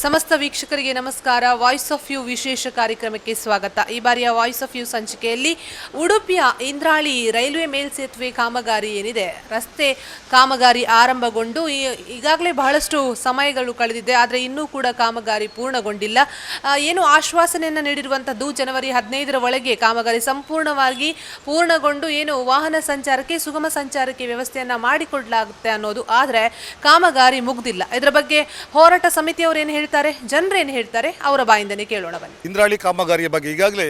ಸಮಸ್ತ ವೀಕ್ಷಕರಿಗೆ ನಮಸ್ಕಾರ. ವಾಯ್ಸ್ ಆಫ್ ಯು ವಿಶೇಷ ಕಾರ್ಯಕ್ರಮಕ್ಕೆ ಸ್ವಾಗತ. ಈ ಬಾರಿಯ ವಾಯ್ಸ್ ಆಫ್ ಯು ಸಂಚಿಕೆಯಲ್ಲಿ ಉಡುಪಿಯ ಇಂದ್ರಾಳಿ ರೈಲ್ವೆ ಮೇಲ್ಸೇತುವೆ ಕಾಮಗಾರಿ ಏನಿದೆ? ರಸ್ತೆ ಕಾಮಗಾರಿ ಆರಂಭಗೊಂಡು ಈಗಾಗಲೇ ಬಹಳಷ್ಟು ಸಮಯಗಳು ಕಳೆದಿದೆ. ಆದರೆ ಇನ್ನೂ ಕೂಡ ಕಾಮಗಾರಿ ಪೂರ್ಣಗೊಂಡಿಲ್ಲ. ಏನು ಆಶ್ವಾಸನೆಯನ್ನು ನೀಡಿರುವಂಥದ್ದು ಜನವರಿ ಹದಿನೈದರ ಒಳಗೆ ಕಾಮಗಾರಿ ಸಂಪೂರ್ಣವಾಗಿ ಪೂರ್ಣಗೊಂಡು ಏನು ವಾಹನ ಸಂಚಾರಕ್ಕೆ, ಸುಗಮ ಸಂಚಾರಕ್ಕೆ ವ್ಯವಸ್ಥೆಯನ್ನು ಮಾಡಿಕೊಡಲಾಗುತ್ತೆ ಅನ್ನೋದು. ಆದರೆ ಕಾಮಗಾರಿ ಮುಗ್ದಿಲ್ಲ. ಇದರ ಬಗ್ಗೆ ಹೋರಾಟ ಸಮಿತಿಯವರು ಏನು ಹೇಳ್ತಾರೆ, ಜನರು ಏನು ಹೇಳ್ತಾರೆ, ಅವರ ಬಾಯಿಂದನೇ ಕೇಳೋಣ ಬನ್ನಿ. ಇಂದ್ರಾಳಿ ಕಾಮಗಾರಿಯ ಬಗ್ಗೆ ಈಗಾಗಲೇ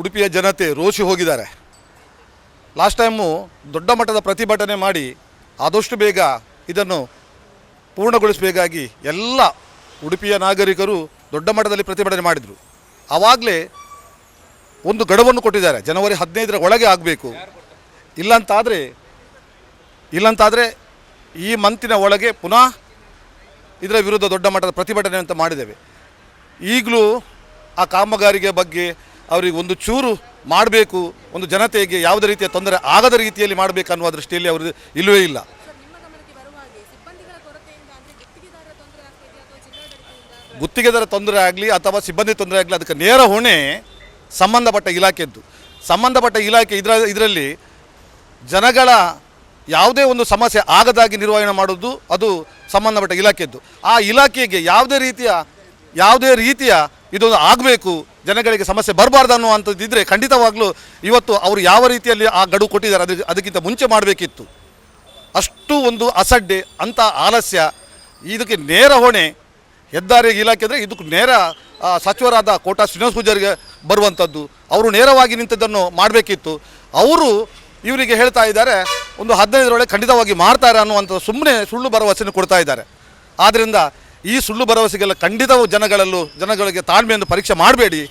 ಉಡುಪಿಯ ಜನತೆ ರೋಷಿ ಹೋಗಿದ್ದಾರೆ. ಲಾಸ್ಟ್ ಟೈಮು ದೊಡ್ಡ ಮಟ್ಟದ ಪ್ರತಿಭಟನೆ ಮಾಡಿ ಆದಷ್ಟು ಬೇಗ ಇದನ್ನು ಪೂರ್ಣಗೊಳಿಸಬೇಕಾಗಿ ಎಲ್ಲ ಉಡುಪಿಯ ನಾಗರಿಕರು ದೊಡ್ಡ ಮಟ್ಟದಲ್ಲಿ ಪ್ರತಿಭಟನೆ ಮಾಡಿದರು. ಆವಾಗಲೇ ಒಂದು ಗಡುವನ್ನು ಕೊಟ್ಟಿದ್ದಾರೆ, ಜನವರಿ ಹದಿನೈದರ ಒಳಗೆ ಆಗಬೇಕು. ಇಲ್ಲಂತಾದರೆ ಇಲ್ಲಂತಾದರೆ ಈ ಮಂತಿನ ಒಳಗೆ ಪುನಃ ಇದರ ವಿರುದ್ಧ ದೊಡ್ಡ ಮಟ್ಟದ ಪ್ರತಿಭಟನೆ ಅಂತ ಮಾಡಿದ್ದೇವೆ. ಈಗಲೂ ಆ ಕಾಮಗಾರಿಗೆ ಬಗ್ಗೆ ಅವರಿಗೆ ಒಂದು ಚೂರು ಮಾಡಬೇಕು, ಒಂದು ಜನತೆಗೆ ಯಾವುದೇ ರೀತಿಯ ತೊಂದರೆ ಆಗದ ರೀತಿಯಲ್ಲಿ ಮಾಡಬೇಕು ಅನ್ನುವ ದೃಷ್ಟಿಯಲ್ಲಿ ಅವರು ಇಲ್ಲವೇ ಇಲ್ಲ. ಗುತ್ತಿಗೆದಾರ ತೊಂದರೆ ಆಗಲಿ ಅಥವಾ ಸಿಬ್ಬಂದಿ ತೊಂದರೆ ಆಗಲಿ ಅದಕ್ಕೆ ನೇರ ಹೊಣೆ ಸಂಬಂಧಪಟ್ಟ ಇಲಾಖೆದ್ದು. ಸಂಬಂಧಪಟ್ಟ ಇಲಾಖೆ ಇದರ ಇದರಲ್ಲಿ ಜನಗಳ ಯಾವುದೇ ಒಂದು ಸಮಸ್ಯೆ ಆಗದಾಗಿ ನಿರ್ವಹಣೆ ಮಾಡೋದು ಅದು ಸಂಬಂಧಪಟ್ಟ ಇಲಾಖೆಯದ್ದು. ಆ ಇಲಾಖೆಗೆ ಯಾವುದೇ ರೀತಿಯ ಯಾವುದೇ ರೀತಿಯ ಇದೊಂದು ಆಗಬೇಕು, ಜನಗಳಿಗೆ ಸಮಸ್ಯೆ ಬರಬಾರ್ದು ಅನ್ನುವಂಥದ್ದಿದ್ದರೆ ಖಂಡಿತವಾಗ್ಲೂ ಇವತ್ತು ಅವರು ಯಾವ ರೀತಿಯಲ್ಲಿ ಆ ಗಡುವು ಕೊಟ್ಟಿದ್ದಾರೆ ಅದಕ್ಕೆ ಅದಕ್ಕಿಂತ ಮುಂಚೆ ಮಾಡಬೇಕಿತ್ತು. ಅಷ್ಟು ಒಂದು ಅಸಡ್ಡೆ, ಅಂಥ ಆಲಸ್ಯ, ಇದಕ್ಕೆ ನೇರ ಹೊಣೆ, ಹೆದ್ದಾರಿ ಇಲಾಖೆ ಅಂದರೆ ಇದಕ್ಕೆ ನೇರ ಸಚಿವರಾದ ಕೋಟಾ ಶ್ರೀನಿವಾಸ ಪೂಜಾರಿಗೆ ಬರುವಂಥದ್ದು. ಅವರು ನೇರವಾಗಿ ನಿಂತದ್ದನ್ನು ಮಾಡಬೇಕಿತ್ತು. ಅವರು ಇವರಿಗೆ ಹೇಳ್ತಾ ಇದ್ದಾರೆ ಒಂದು ಹದಿನೈದರೊಳಗೆ ಖಂಡಿತವಾಗಿ ಮಾಡ್ತಾರೆ ಅನ್ನುವಂಥ ಸುಮ್ಮನೆ ಸುಳ್ಳು ಭರವಸೆಯನ್ನು ಕೊಡ್ತಾ ಇದ್ದಾರೆ. ಆದ್ದರಿಂದ ಈ ಸುಳ್ಳು ಭರವಸೆಗೆಲ್ಲ ಖಂಡಿತವೂ ಜನಗಳಲ್ಲೂ ಜನಗಳಿಗೆ ತಾಳ್ಮೆಯನ್ನು ಪರೀಕ್ಷೆ ಮಾಡಬೇಡಿ.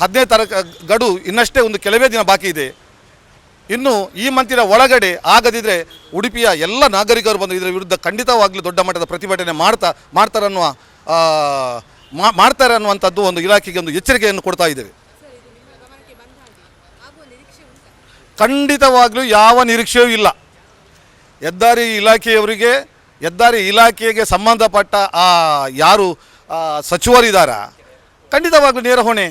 ಹದಿನೈದು ತರ ಗಡು ಇನ್ನಷ್ಟೇ ಒಂದು ಕೆಲವೇ ದಿನ ಬಾಕಿ ಇದೆ. ಇನ್ನು ಈ ಮಂತಿನ ಒಳಗಡೆ ಆಗದಿದ್ದರೆ ಉಡುಪಿಯ ಎಲ್ಲ ನಾಗರಿಕರು ಬಂದು ಇದರ ವಿರುದ್ಧ ಖಂಡಿತವಾಗಲೂ ದೊಡ್ಡ ಮಟ್ಟದ ಪ್ರತಿಭಟನೆ ಮಾಡ್ತಾ ಮಾಡ್ತಾರೆ ಅನ್ನುವ ಆ, ಮಾ- ಮಾಡ್ತಾರೆ ಅನ್ನುವಂಥದ್ದು ಒಂದು ಇಲಾಖೆಗೆ ಒಂದು ಎಚ್ಚರಿಕೆಯನ್ನು ಕೊಡ್ತಾ ಇದ್ದೇವೆ. ಖಂಡಿತವಾಗ್ಲೂ ಯಾವ ನಿರೀಕ್ಷೆಯೂ ಇಲ್ಲ. ಹೆದ್ದಾರಿ ಇಲಾಖೆಯವರಿಗೆ, ಹೆದ್ದಾರಿ ಇಲಾಖೆಗೆ ಸಂಬಂಧಪಟ್ಟ ಆ ಯಾರು ಸಚಿವರಿದ್ದಾರ ಖಂಡಿತವಾಗಲೂ ನೇರ ಹೊಣೆ.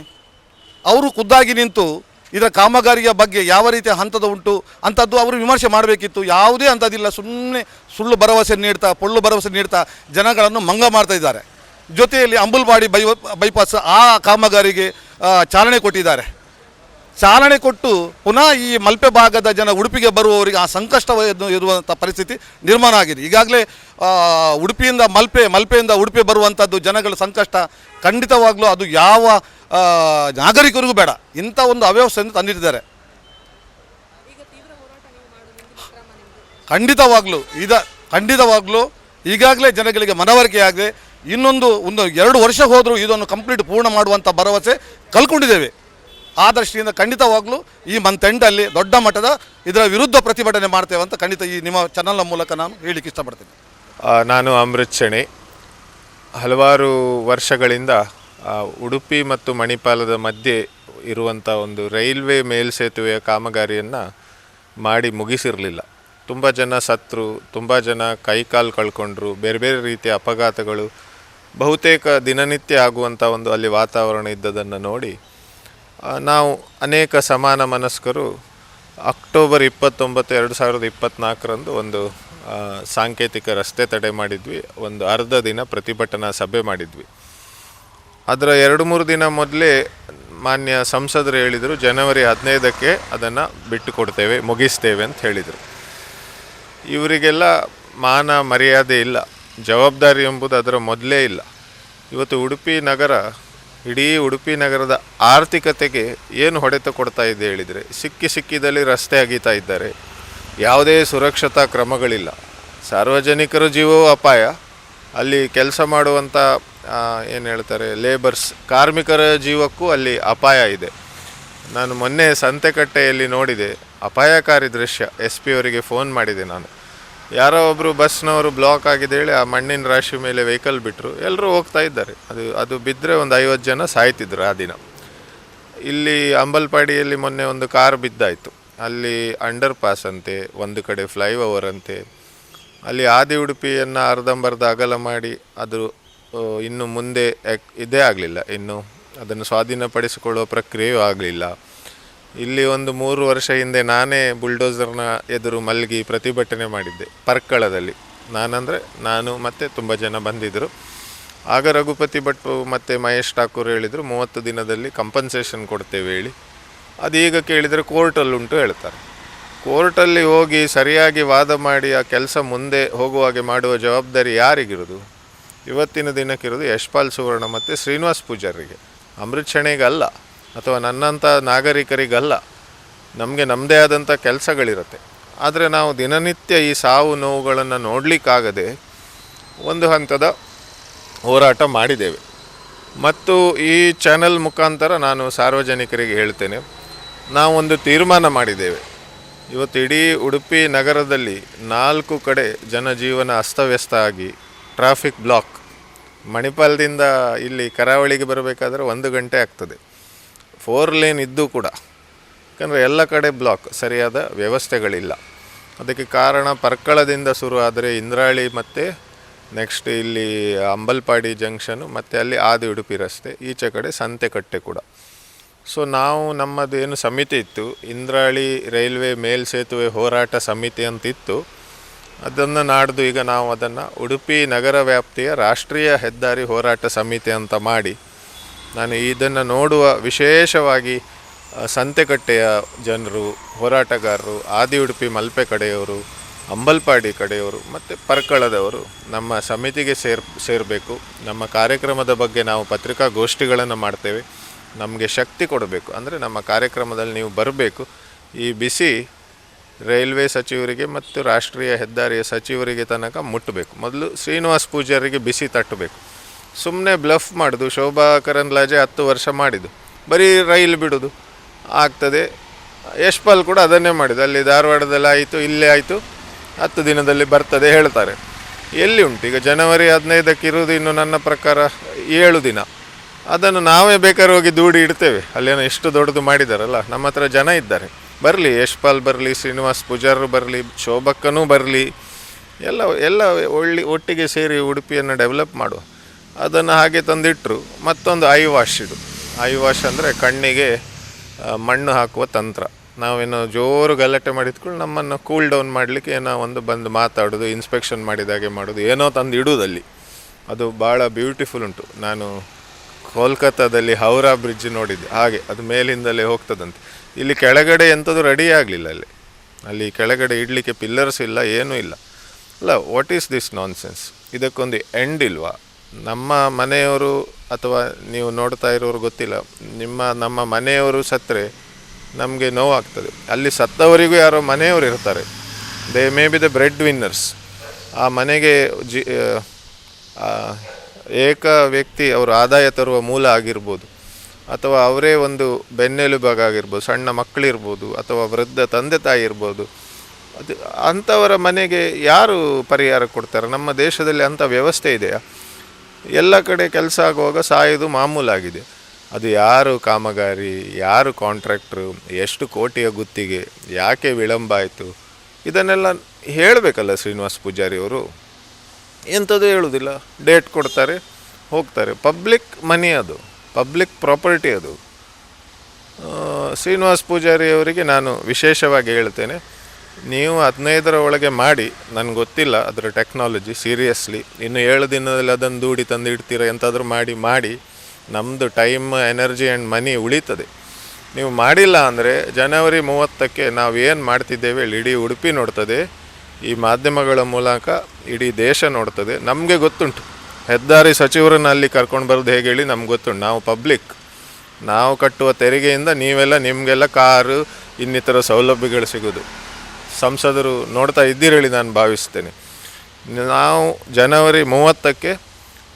ಅವರು ಖುದ್ದಾಗಿ ನಿಂತು ಇದರ ಕಾಮಗಾರಿಯ ಬಗ್ಗೆ ಯಾವ ರೀತಿಯ ಹಂತದ ಉಂಟು ಅಂಥದ್ದು ಅವರು ವಿಮರ್ಶೆ ಮಾಡಬೇಕಿತ್ತು. ಯಾವುದೇ ಅಂಥದ್ದಿಲ್ಲ ಸುಮ್ಮನೆ ಸುಳ್ಳು ಭರವಸೆ ನೀಡ್ತಾ, ಪೊಳ್ಳು ಭರವಸೆ ನೀಡ್ತಾ ಜನಗಳನ್ನು ಮಂಗ ಮಾಡ್ತಾ ಇದ್ದಾರೆ. ಜೊತೆಯಲ್ಲಿ ಅಂಬುಲ್ವಾಡಿ ಬೈ, ಬೈಪಾಸ್ ಆ ಕಾಮಗಾರಿಗೆ ಚಾಲನೆ ಕೊಟ್ಟಿದ್ದಾರೆ. ಚಾಲನೆ ಕೊಟ್ಟು ಪುನಃ ಈ ಮಲ್ಪೆ ಭಾಗದ ಜನ ಉಡುಪಿಗೆ ಬರುವವರಿಗೆ ಆ ಸಂಕಷ್ಟವನ್ನು ಇರುವಂಥ ಪರಿಸ್ಥಿತಿ ನಿರ್ಮಾಣ ಆಗಿದೆ. ಈಗಾಗಲೇ ಉಡುಪಿಯಿಂದ ಮಲ್ಪೆ, ಮಲ್ಪೆಯಿಂದ ಉಡುಪಿ ಬರುವಂಥದ್ದು ಜನಗಳ ಸಂಕಷ್ಟ ಖಂಡಿತವಾಗ್ಲೂ ಅದು ಯಾವ ನಾಗರಿಕರಿಗೂ ಬೇಡ. ಇಂಥ ಒಂದು ಅವ್ಯವಸ್ಥೆಯನ್ನು ತಂದಿಟ್ಟಿದ್ದಾರೆ. ಖಂಡಿತವಾಗ್ಲೂ ಇದ ಖಂಡಿತವಾಗ್ಲೂ ಈಗಾಗಲೇ ಜನಗಳಿಗೆ ಮನವರಿಕೆಯಾಗಿದೆ ಇನ್ನೊಂದು, ಒಂದು ಎರಡು ವರ್ಷ ಹೋದರೂ ಇದನ್ನು ಕಂಪ್ಲೀಟ್ ಪೂರ್ಣ ಮಾಡುವಂಥ ಭರವಸೆ ಕಲ್ಕೊಂಡಿದ್ದೇವೆ ಆ ದೃಷ್ಟಿಯಿಂದ ಖಂಡಿತವಾಗ್ಲೂ ಈ ಮಂತ್ ಎಂಡಲ್ಲಿ ದೊಡ್ಡ ಮಟ್ಟದ ಇದರ ವಿರುದ್ಧ ಪ್ರತಿಭಟನೆ ಮಾಡ್ತೇವೆ ಅಂತ ಖಂಡಿತ ಈ ನಿಮ್ಮ ಚಾನಲ್ನ ಮೂಲಕ ನಾನು ಹೇಳಲಿಕ್ಕೆ ಇಷ್ಟಪಡ್ತೇನೆ. ನಾನು ಅಮೃತ್ ಹಲವಾರು ವರ್ಷಗಳಿಂದ ಉಡುಪಿ ಮತ್ತು ಮಣಿಪಾಲದ ಮಧ್ಯೆ ಇರುವಂಥ ಒಂದು ರೈಲ್ವೆ ಮೇಲ್ಸೇತುವೆಯ ಕಾಮಗಾರಿಯನ್ನು ಮಾಡಿ ಮುಗಿಸಿರಲಿಲ್ಲ. ತುಂಬ ಜನ ಸತ್ರು, ತುಂಬ ಜನ ಕೈಕಾಲು ಕಳ್ಕೊಂಡ್ರು, ಬೇರೆ ಬೇರೆ ರೀತಿಯ ಅಪಘಾತಗಳು, ಬಹುತೇಕ ದಿನನಿತ್ಯ ಆಗುವಂಥ ಒಂದು ಅಲ್ಲಿ ವಾತಾವರಣ ಇದ್ದದನ್ನು ನೋಡಿ ನಾವು ಅನೇಕ ಸಮಾನ ಮನಸ್ಕರು ಅಕ್ಟೋಬರ್ ಇಪ್ಪತ್ತೊಂಬತ್ತು ಎರಡು ಸಾವಿರದ ಇಪ್ಪತ್ತ್ನಾಲ್ಕರಂದು ಒಂದು ಸಾಂಕೇತಿಕ ರಸ್ತೆ ತಡೆ ಮಾಡಿದ್ವಿ. ಒಂದು ಅರ್ಧ ದಿನ ಪ್ರತಿಭಟನಾ ಸಭೆ ಮಾಡಿದ್ವಿ. ಅದರ ಎರಡು ಮೂರು ದಿನ ಮೊದಲೇ ಮಾನ್ಯ ಸಂಸದರು ಹೇಳಿದರು, ಜನವರಿ ಹದಿನೈದಕ್ಕೆ ಅದನ್ನು ಬಿಟ್ಟು ಕೊಡ್ತೇವೆ ಮುಗಿಸ್ತೇವೆ ಅಂತ ಹೇಳಿದರು. ಇವರಿಗೆಲ್ಲ ಮಾನ ಮರ್ಯಾದೆ ಇಲ್ಲ, ಜವಾಬ್ದಾರಿ ಎಂಬುದು ಅದರ ಮೊದಲೇ ಇಲ್ಲ. ಇವತ್ತು ಉಡುಪಿ ನಗರ ಇಡೀ ಉಡುಪಿ ನಗರದ ಆರ್ಥಿಕತೆಗೆ ಏನು ಹೊಡೆತ ಕೊಡ್ತಾ ಇದೆ ಹೇಳಿದರೆ, ಸಿಕ್ಕಿ ಸಿಕ್ಕಿದಲ್ಲಿ ರಸ್ತೆ ಅಗೀತಾ ಇದ್ದಾರೆ. ಯಾವುದೇ ಸುರಕ್ಷತಾ ಕ್ರಮಗಳಿಲ್ಲ. ಸಾರ್ವಜನಿಕರ ಜೀವವೂ ಅಪಾಯ. ಅಲ್ಲಿ ಕೆಲಸ ಮಾಡುವಂಥ ಏನು ಹೇಳ್ತಾರೆ ಲೇಬರ್ಸ್ ಕಾರ್ಮಿಕರ ಜೀವಕ್ಕೂ ಅಲ್ಲಿ ಅಪಾಯ ಇದೆ. ನಾನು ಮೊನ್ನೆ ಸಂತೆಕಟ್ಟೆಯಲ್ಲಿ ನೋಡಿದೆ, ಅಪಾಯಕಾರಿ ದೃಶ್ಯ. ಎಸ್ ಪಿ ಅವರಿಗೆ ಫೋನ್ ಮಾಡಿದೆ ನಾನು. ಯಾರೋ ಒಬ್ಬರು ಬಸ್ನವರು ಬ್ಲಾಕ್ ಆಗಿದೆ ಹೇಳಿ ಆ ಮಣ್ಣಿನ ರಾಶಿ ಮೇಲೆ ವೆಹಿಕಲ್ ಬಿಟ್ಟರು ಎಲ್ಲರೂ ಹೋಗ್ತಾ ಇದ್ದಾರೆ. ಅದು ಅದು ಬಿದ್ದರೆ ಒಂದು ಐವತ್ತು ಜನ ಸಾಯ್ತಿದ್ರು ಆ ದಿನ. ಇಲ್ಲಿ ಅಂಬಲ್ಪಾಡಿಯಲ್ಲಿ ಮೊನ್ನೆ ಒಂದು ಕಾರ್ ಬಿದ್ದಾಯಿತು. ಅಲ್ಲಿ ಅಂಡರ್ ಪಾಸ್ ಅಂತೆ, ಒಂದು ಕಡೆ ಫ್ಲೈಓವರ್ ಅಂತೆ. ಅಲ್ಲಿ ಆದಿ ಉಡುಪಿಯನ್ನು ಅರ್ಧಂಬರ್ಧ ಅಗಲ ಮಾಡಿ ಅದು ಇನ್ನು ಮುಂದೆ ಇದೇ ಆಗಲಿಲ್ಲ. ಇನ್ನು ಅದನ್ನು ಸ್ವಾಧೀನಪಡಿಸಿಕೊಳ್ಳುವ ಪ್ರಕ್ರಿಯೆಯೂ ಆಗಲಿಲ್ಲ. ಇಲ್ಲಿ ಒಂದು ಮೂರು ವರ್ಷ ಹಿಂದೆ ನಾನೇ ಬುಲ್ಡೋಸರ್ನ ಎದುರು ಮಲಗಿ ಪ್ರತಿಭಟನೆ ಮಾಡಿದ್ದೆ, ಪರ್ಕಳದಲ್ಲಿ. ನಾನಂದರೆ ನಾನು ಮತ್ತು ತುಂಬ ಜನ ಬಂದಿದ್ದರು ಆಗ ರಘುಪತಿ ಭಟ್ ಮತ್ತು ಮಹೇಶ್ ಠಾಕೂರ್ ಹೇಳಿದರು, ಮೂವತ್ತು ದಿನದಲ್ಲಿ ಕಂಪನ್ಸೇಷನ್ ಕೊಡ್ತೇವೆ ಹೇಳಿ. ಅದೀಗ ಕೇಳಿದರೆ ಕೋರ್ಟಲ್ಲುಂಟು ಹೇಳ್ತಾರೆ. ಕೋರ್ಟಲ್ಲಿ ಹೋಗಿ ಸರಿಯಾಗಿ ವಾದ ಮಾಡಿ ಆ ಕೆಲಸ ಮುಂದೆ ಹೋಗುವಾಗೆ ಮಾಡುವ ಜವಾಬ್ದಾರಿ ಯಾರಿಗಿರೋದು? ಇವತ್ತಿನ ದಿನಕ್ಕಿರೋದು ಯಶ್ಪಾಲ್ ಸುವರ್ಣ ಮತ್ತು ಶ್ರೀನಿವಾಸ್ ಪೂಜಾರಿಗೆ. ಅಮೃತ್ ಶಣೆಗಲ್ಲ. ಅಥವಾ ನನ್ನಂಥ ನಾಗರಿಕರಿಗಲ್ಲ, ನಮಗೆ ನಮ್ಮದೇ ಆದಂಥ ಕೆಲಸಗಳಿರುತ್ತೆ. ಆದರೆ ನಾವು ದಿನನಿತ್ಯ ಈ ಸಾವು ನೋವುಗಳನ್ನು ನೋಡಲಿಕ್ಕಾಗದೆ ಒಂದು ಹಂತದ ಹೋರಾಟ ಮಾಡಿದ್ದೇವೆ. ಮತ್ತು ಈ ಚಾನೆಲ್ ಮುಖಾಂತರ ನಾನು ಸಾರ್ವಜನಿಕರಿಗೆ ಹೇಳ್ತೇನೆ ನಾವೊಂದು ತೀರ್ಮಾನ ಮಾಡಿದ್ದೇವೆ. ಇವತ್ತು ಇಡೀ ಉಡುಪಿ ನಗರದಲ್ಲಿ ನಾಲ್ಕು ಕಡೆ ಜನಜೀವನ ಅಸ್ತವ್ಯಸ್ತ ಆಗಿ ಟ್ರಾಫಿಕ್ ಬ್ಲಾಕ್. ಮಣಿಪಾಲದಿಂದ ಇಲ್ಲಿ ಕರಾವಳಿಗೆ ಬರಬೇಕಾದ್ರೆ ಒಂದು ಗಂಟೆ ಆಗ್ತದೆ. ಫೋರ್ ಲೇನ್ ಇದ್ದೂ ಕೂಡ. ಯಾಕಂದರೆ ಎಲ್ಲ ಕಡೆ ಬ್ಲಾಕ್ ಸರಿಯಾದ ವ್ಯವಸ್ಥೆಗಳಿಲ್ಲ. ಅದಕ್ಕೆ ಕಾರಣ ಪರ್ಕಳದಿಂದ ಶುರು ಆದರೆ ಇಂದ್ರಾಳಿ ಮತ್ತು ನೆಕ್ಸ್ಟ್ ಇಲ್ಲಿ ಅಂಬಲ್ಪಾಡಿ ಜಂಕ್ಷನು ಮತ್ತು ಅಲ್ಲಿ ಆದಿ ಉಡುಪಿ ರಸ್ತೆ, ಈಚೆ ಕಡೆ ಸಂತೆಕಟ್ಟೆ ಕೂಡ. ಸೊ ನಾವು ನಮ್ಮದು ಏನು ಸಮಿತಿ ಇತ್ತು, ಇಂದ್ರಾಳಿ ರೈಲ್ವೆ ಮೇಲ್ಸೇತುವೆ ಹೋರಾಟ ಸಮಿತಿ ಅಂತ ಇತ್ತು ಅದನ್ನು ನಾಡ್ದು ಈಗ ನಾವು ಅದನ್ನು ಉಡುಪಿ ನಗರ ವ್ಯಾಪ್ತಿಯ ರಾಷ್ಟ್ರೀಯ ಹೆದ್ದಾರಿ ಹೋರಾಟ ಸಮಿತಿ ಅಂತ ಮಾಡಿ ನಾನು ಇದನ್ನು ನೋಡುವ ವಿಶೇಷವಾಗಿ ಸಂತೆಕಟ್ಟೆಯ ಜನರು, ಹೋರಾಟಗಾರರು, ಆದಿ ಉಡುಪಿ ಮಲ್ಪೆ ಕಡೆಯವರು, ಅಂಬಲ್ಪಾಡಿ ಕಡೆಯವರು, ಮತ್ತು ಪರ್ಕಳದವರು ನಮ್ಮ ಸಮಿತಿಗೆ ಸೇರ್, ಸೇರಬೇಕು. ನಮ್ಮ ಕಾರ್ಯಕ್ರಮದ ಬಗ್ಗೆ ನಾವು ಪತ್ರಿಕಾಗೋಷ್ಠಿಗಳನ್ನು ಮಾಡ್ತೇವೆ. ನಮಗೆ ಶಕ್ತಿ ಕೊಡಬೇಕು. ಅಂದರೆ ನಮ್ಮ ಕಾರ್ಯಕ್ರಮದಲ್ಲಿ ನೀವು ಬರಬೇಕು. ಈ ಬಿಸಿ ರೈಲ್ವೆ ಸಚಿವರಿಗೆ ಮತ್ತು ರಾಷ್ಟ್ರೀಯ ಹೆದ್ದಾರಿಯ ಸಚಿವರಿಗೆ ತನಕ ಮುಟ್ಟಬೇಕು. ಮೊದಲು ಶ್ರೀನಿವಾಸ್ ಪೂಜಾರಿಗೆ ಬಿಸಿ ತಟ್ಟಬೇಕು. ಸುಮ್ಮನೆ ಬ್ಲಫ್ ಮಾಡೋದು, ಶೋಭಾ ಕರಂದ್ಲಾಜೆ ಹತ್ತು ವರ್ಷ ಮಾಡಿದ್ದು. ಬರೀ ರೈಲ್ ಬಿಡೋದು, ಆಗ್ತದೆ. ಯಶ್ಪಾಲ್ ಕೂಡ ಅದನ್ನೇ ಮಾಡಿದ್ದು, ಅಲ್ಲಿ ಧಾರವಾಡದಲ್ಲಿ ಆಯಿತು, ಇಲ್ಲೇ ಆಯಿತು, ಹತ್ತು ದಿನದಲ್ಲಿ ಬರ್ತದೆ ಹೇಳ್ತಾರೆ. ಎಲ್ಲಿ ಉಂಟು? ಈಗ ಜನವರಿ ಹದಿನೈದಕ್ಕೆ ಇರುವುದು ಇನ್ನು ನನ್ನ ಪ್ರಕಾರ ಏಳು ದಿನ. ಅದನ್ನು ನಾವೇ ಬೇಕಾದ್ರೆ ಹೋಗಿ ದೂಡಿ ಇಡ್ತೇವೆ. ಅಲ್ಲೇನೋ ಎಷ್ಟು ದೊಡ್ಡದು ಮಾಡಿದಾರಲ್ಲ, ನಮ್ಮ ಹತ್ರ ಜನ ಇದ್ದಾರೆ. ಬರಲಿ, ಯಶ್ಪಾಲ್ ಬರಲಿ, ಶ್ರೀನಿವಾಸ್ ಪೂಜಾರರು ಬರಲಿ, ಶೋಭಕ್ಕನೂ ಬರಲಿ, ಎಲ್ಲ ಎಲ್ಲ ಒಳ್ಳೆ, ಒಟ್ಟಿಗೆ ಸೇರಿ ಉಡುಪಿಯನ್ನು ಡೆವಲಪ್ ಮಾಡುವ. ಅದನ್ನು ಹಾಗೆ ತಂದಿಟ್ಟರು ಮತ್ತೊಂದು ಐ ವಾಶ್ ಇಡು ಐ ವಾಶ್ ಅಂದರೆ ಕಣ್ಣಿಗೆ ಮಣ್ಣು ಹಾಕುವ ತಂತ್ರ. ನಾವೇನೋ ಜೋರು ಗಲಾಟೆ ಮಾಡಿದ್ಕೊಳ್ಳಿ ನಮ್ಮನ್ನು ಕೂಲ್ ಡೌನ್ ಮಾಡಲಿಕ್ಕೆ ಏನೋ ಒಂದು ಬಂದು ಮಾತಾಡೋದು ಇನ್ಸ್ಪೆಕ್ಷನ್ ಮಾಡಿದಾಗೆ ಮಾಡೋದು, ಏನೋ ತಂದು ಇಡುವುದಲ್ಲಿ ಅದು ಭಾಳ ಬ್ಯೂಟಿಫುಲ್ ಉಂಟು. ನಾನು ಕೋಲ್ಕತ್ತಾದಲ್ಲಿ ಹೌರಾ ಬ್ರಿಡ್ಜ್ ನೋಡಿದ್ದೆ. ಹಾಗೆ, ಅದು ಮೇಲಿಂದಲೇ ಹೋಗ್ತದಂತೆ. ಇಲ್ಲಿ ಕೆಳಗಡೆ ಎಂಥದ್ದು ರೆಡಿ ಆಗಲಿಲ್ಲ ಅಲ್ಲಿ. ಅಲ್ಲಿ ಕೆಳಗಡೆ ಇಡಲಿಕ್ಕೆ ಪಿಲ್ಲರ್ಸ್ ಇಲ್ಲ, ಏನೂ ಇಲ್ಲ. ಅಲ್ಲ ವಾಟ್ ಈಸ್ ದಿಸ್ ನಾನ್ಸೆನ್ಸ್ ಇದಕ್ಕೊಂದು ಎಂಡ್ ಇಲ್ವಾ? ನಮ್ಮ ಮನೆಯವರು ಅಥವಾ ನೀವು ನೋಡ್ತಾ ಇರೋರು ಗೊತ್ತಿಲ್ಲ. ನಿಮ್ಮ, ನಮ್ಮ ಮನೆಯವರು ಸತ್ತರೆ ನಮಗೆ ನೋವಾಗ್ತದೆ. ಅಲ್ಲಿ ಸತ್ತವರಿಗೂ ಯಾರೋ ಮನೆಯವರು ಇರ್ತಾರೆ. They may be the breadwinners ಆ ಮನೆಗೆ ಜಿ ಏಕ ವ್ಯಕ್ತಿ ಅವರು ಆದಾಯ ತರುವ ಮೂಲ ಆಗಿರ್ಬೋದು. ಅಥವಾ ಅವರೇ ಒಂದು ಬೆನ್ನೆಲುಬಾಗ ಆಗಿರ್ಬೋದು, ಸಣ್ಣ ಮಕ್ಕಳಿರ್ಬೋದು, ಅಥವಾ ವೃದ್ಧ ತಂದೆ ತಾಯಿ ಇರ್ಬೋದು. ಅದು ಅಂಥವರ ಮನೆಗೆ ಯಾರು ಪರಿಹಾರ ಕೊಡ್ತಾರೆ? ನಮ್ಮ ದೇಶದಲ್ಲಿ ಅಂಥ ವ್ಯವಸ್ಥೆ ಇದೆಯಾ? ಎಲ್ಲ ಕಡೆ ಕೆಲಸ ಆಗುವಾಗ ಸಾಯೋದು ಮಾಮೂಲಾಗಿದೆ. ಅದು ಯಾರು ಕಾಮಗಾರಿ, ಯಾರು ಕಾಂಟ್ರಾಕ್ಟ್ರು ಎಷ್ಟು ಕೋಟಿಯ ಗುತ್ತಿಗೆ, ಯಾಕೆ ವಿಳಂಬ ಆಯಿತು, ಇದನ್ನೆಲ್ಲ ಹೇಳಬೇಕಲ್ಲ ಶ್ರೀನಿವಾಸ್ ಪೂಜಾರಿ ಅವರು. ಎಂಥದ್ದು ಹೇಳುವುದಿಲ್ಲ ಡೇಟ್ ಕೊಡ್ತಾರೆ, ಹೋಗ್ತಾರೆ. ಪಬ್ಲಿಕ್ ಮನಿ ಅದು. ಪಬ್ಲಿಕ್ ಪ್ರಾಪರ್ಟಿ ಅದು. ಶ್ರೀನಿವಾಸ್ ಪೂಜಾರಿಯವರಿಗೆ ನಾನು ವಿಶೇಷವಾಗಿ ಹೇಳ್ತೇನೆ. ನೀವು ಹದಿನೈದರ ಒಳಗೆ ಮಾಡಿ, ನನಗೆ ಗೊತ್ತಿಲ್ಲ ಅದರ ಟೆಕ್ನಾಲಜಿ ಸೀರಿಯಸ್ಲಿ ಇನ್ನು ಏಳು ದಿನದಲ್ಲಿ ಅದನ್ನು ದೂಡಿ ತಂದು ಇಡ್ತೀರ ಎಂತಾದರೂ ಮಾಡಿ ಮಾಡಿ ನಮ್ಮದು ಟೈಮ್ ಎನರ್ಜಿ ಆ್ಯಂಡ್ ಮನಿ ಉಳಿತದೆ. ನೀವು ಮಾಡಿಲ್ಲ ಅಂದರೆ ಜನವರಿ ಮೂವತ್ತಕ್ಕೆ ನಾವು ಏನು ಮಾಡ್ತಿದ್ದೇವೆ ಇಡೀ ಉಡುಪಿ ನೋಡ್ತದೆ, ಈ ಮಾಧ್ಯಮಗಳ ಮೂಲಕ ಇಡೀ ದೇಶ ನೋಡ್ತದೆ. ನಮಗೆ ಗೊತ್ತುಂಟು. ಹೆದ್ದಾರಿ ಸಚಿವರನ್ನ ಅಲ್ಲಿ ಕರ್ಕೊಂಡು ಬರೋದು ಹೇಗೆ ಹೇಳಿ ನಮ್ಗೆ ಗೊತ್ತುಂಟು. ನಾವು ಪಬ್ಲಿಕ್ ನಾವು ಕಟ್ಟುವ ತೆರಿಗೆಯಿಂದ ನೀವೆಲ್ಲ, ನಿಮಗೆಲ್ಲ ಕಾರು, ಇನ್ನಿತರ ಸೌಲಭ್ಯಗಳು ಸಿಗೋದು. ಸಂಸದರು ನೋಡ್ತಾ ಇದ್ದೀರೇಳಿ ನಾನು ಭಾವಿಸ್ತೇನೆ. ನಾವು ಜನವರಿ ಮೂವತ್ತಕ್ಕೆ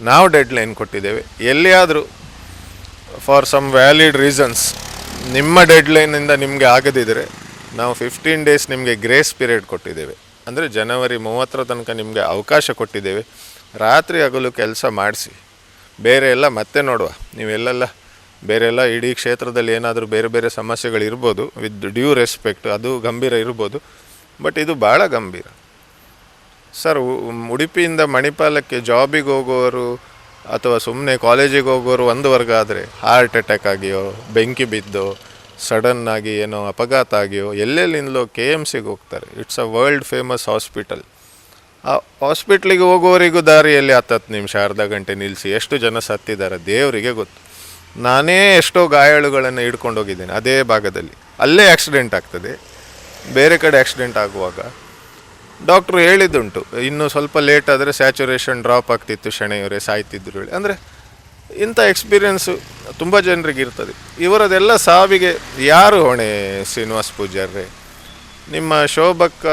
ನಾವು ಡೆಡ್ ಲೈನ್ ಕೊಟ್ಟಿದ್ದೇವೆ. ಎಲ್ಲಿಯಾದರೂ ಫಾರ್ ಸಮ್ ವ್ಯಾಲಿಡ್ ರೀಸನ್ಸ್ ನಿಮ್ಮ ಡೆಡ್ ಲೈನಿಂದ ನಿಮಗೆ ಆಗದಿದ್ದರೆ ನಾವು ಫಿಫ್ಟೀನ್ ಡೇಸ್ ನಿಮಗೆ ಗ್ರೇಸ್ ಪೀರಿಯಡ್ ಕೊಟ್ಟಿದ್ದೇವೆ. ಅಂದರೆ ಜನವರಿ ಮೂವತ್ತರ ತನಕ ನಿಮಗೆ ಅವಕಾಶ ಕೊಟ್ಟಿದ್ದೇವೆ. ರಾತ್ರಿ ಹಗಲು ಕೆಲಸ ಮಾಡಿಸಿ. ಬೇರೆ ಎಲ್ಲ ಮತ್ತೆ ನೋಡುವ. ನೀವೆಲ್ಲೆಲ್ಲ ಬೇರೆಲ್ಲ ಇಡೀ ಕ್ಷೇತ್ರದಲ್ಲಿ ಏನಾದರೂ ಬೇರೆ ಬೇರೆ ಸಮಸ್ಯೆಗಳು ಇರ್ಬೋದು ವಿತ್ ಡ್ಯೂ ರೆಸ್ಪೆಕ್ಟ್ ಅದು ಗಂಭೀರ ಇರ್ಬೋದು. ಬಟ್ ಇದು ಭಾಳ ಗಂಭೀರ. ಸರ್ ಉಡುಪಿಯಿಂದ ಮಣಿಪಾಲಕ್ಕೆ ಜಾಬಿಗೆ ಹೋಗೋರು ಅಥವಾ ಸುಮ್ಮನೆ ಕಾಲೇಜಿಗೆ ಹೋಗೋರು ಒಂದು ವರ್ಗ ಆದರೆ ಹಾರ್ಟ್ ಅಟ್ಯಾಕ್ ಆಗಿಯೋ, ಬೆಂಕಿ ಬಿದ್ದೋ ಸಡನ್ನಾಗಿ ಏನೋ ಅಪಘಾತ ಆಗಿಯೋ, ಎಲ್ಲೆಲ್ಲಿಂದಲೋ ಕೆ ಎಂ ಸಿಗೆ ಹೋಗ್ತಾರೆ. It's a world famous hospital ಆ ಹಾಸ್ಪಿಟ್ಲಿಗೆ ಹೋಗೋವರಿಗೂ ದಾರಿಯಲ್ಲಿ ಹತ್ತತ್ತು ನಿಮಿಷ, ಅರ್ಧ ಗಂಟೆ ನಿಲ್ಲಿಸಿ ಎಷ್ಟು ಜನ ಸತ್ತಿದ್ದಾರೆ ದೇವರಿಗೆ ಗೊತ್ತು. ನಾನೇ ಎಷ್ಟೋ ಗಾಯಾಳುಗಳನ್ನು ಹಿಡ್ಕೊಂಡು ಹೋಗಿದ್ದೇನೆ ಅದೇ ಭಾಗದಲ್ಲಿ. ಅಲ್ಲೇ ಆಕ್ಸಿಡೆಂಟ್ ಆಗ್ತದೆ. ಬೇರೆ ಕಡೆ ಆಕ್ಸಿಡೆಂಟ್ ಆಗುವಾಗ ಡಾಕ್ಟ್ರು ಹೇಳಿದ್ದುಂಟು, ಇನ್ನು ಸ್ವಲ್ಪ ಲೇಟ್ ಆದರೆ ಸ್ಯಾಚುರೇಷನ್ ಡ್ರಾಪ್ ಆಗ್ತಿತ್ತು ಶಣೆಯವರೇ ಸಾಯ್ತಿದ್ರು ಹೇಳಿ. ಅಂದರೆ ಇಂಥ ಎಕ್ಸ್ಪೀರಿಯನ್ಸು ತುಂಬ ಜನರಿಗೆ ಇರ್ತದೆ. ಇವರದೆಲ್ಲ ಸಾವಿಗೆ ಯಾರು ಹೊಣೆ ಶ್ರೀನಿವಾಸ್ ಪೂಜಾರ್ರೆ? ನಿಮ್ಮ ಶೋಭಕ್ಕ